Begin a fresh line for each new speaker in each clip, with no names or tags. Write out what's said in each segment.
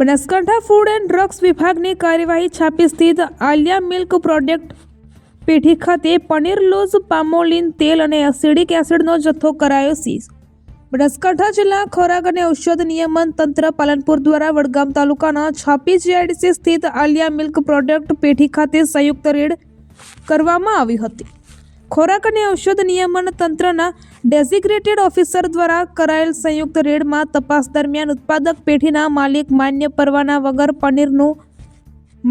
Banaskantha food and drugs વિભાગની કાર્યવાહી છાપી સ્થિત આલિયા મિલ્ક પ્રોડક્ટ પેઢી ખાતે પનીર લોઝ પામોલિન તેલ અને એસિડિક એસિડનો જથ્થો કરાયો સીઝ. બનાસકાંઠા જિલ્લા ખોરાક અને ઔષધ નિયમન તંત્ર પાલનપુર દ્વારા વડગામ તાલુકાના છાપી જીઆઈડીસી સ્થિત આલિયા મિલ્ક પ્રોડક્ટ પેઢી ખાતે સંયુક્ત રેડ કરવામાં આવી હતી. ખોરાક અને ઔષધ નિયમન તંત્રના ડેઝિગ્રેટેડ ઓફિસર દ્વારા કરાયેલ સંયુક્ત રેડમાં તપાસ દરમિયાન ઉત્પાદક પેઢીના માલિક માન્ય પરવાના વગર પનીરનું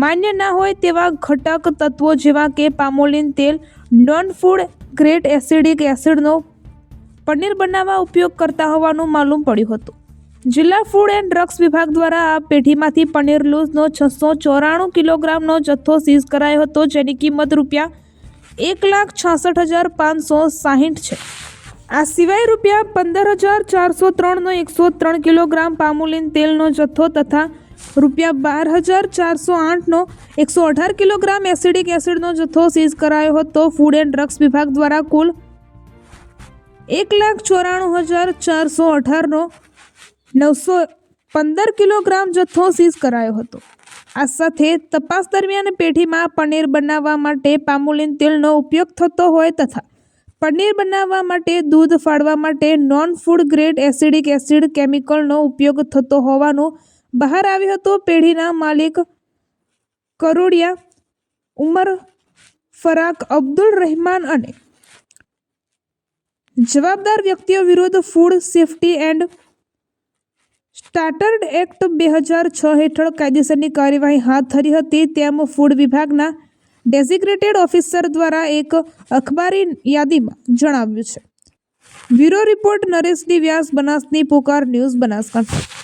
માન્ય ના હોય તેવા ઘટક તત્વો જેવા કે પામોલિન તેલ, નોન ફૂડ ગ્રેટ એસિડિક એસિડનો પનીર બનાવવા ઉપયોગ કરતા હોવાનું માલુમ પડ્યું હતું. જિલ્લા ફૂડ એન્ડ ડ્રગ્સ વિભાગ દ્વારા આ પેઢીમાંથી પનીર લૂઝનો છસો ચોરાણું કિલોગ્રામનો જથ્થો સીઝ કરાયો હતો, જેની કિંમત રૂપિયા એક લાખ છાસઠ હજાર પાંચસો સાહીઠ છે. આ સિવાય રૂપિયા પંદર હજાર ચારસો ત્રણનો એકસો ત્રણ કિલોગ્રામ પામુલિન તેલનો જથ્થો તથા રૂપિયા બાર હજાર ચારસો આઠનો એકસો અઢાર કિલોગ્રામ એસિડિક એસિડનો જથ્થો સીઝ કરાયો હતો. ફૂડ એન્ડ ડ્રગ્સ વિભાગ દ્વારા કુલ એક લાખ ચોરાણું હજાર ચારસો અઢારનો નવસો પંદર કિલોગ્રામ જથ્થો સીઝ કરાયો હતો. આ સાથે તપાસ દરમિયાન પેઢીમાં પનીર બનાવવા માટે પામુલિન તેલનો ઉપયોગ થતો હોય તથા પનીર બનાવવા માટે દૂધ ફાળવા માટે non food grade acidic acid કેમિકલનો ઉપયોગ થતો હોવાનું બહાર આવ્યું હતું. પેઢીના માલિક કરોડિયા ઉમર ફરાક અબ્દુલ રહેમાન અને જવાબદાર વ્યક્તિઓ વિરુદ્ધ food safety and standards act બે હજાર છ હેઠળ કાયદેસરની કાર્યવાહી હાથ ધરી હતી, તેમ ફૂડ વિભાગના ડેઝિગ્નેટેડ ઓફિસર દ્વારા એક અખબારી યાદીમાં જણાવ્યું છે. બ્યુરો રિપોર્ટ નરેશની વ્યાસ બનાસની પુકાર ન્યૂઝ બનાસકાંઠા.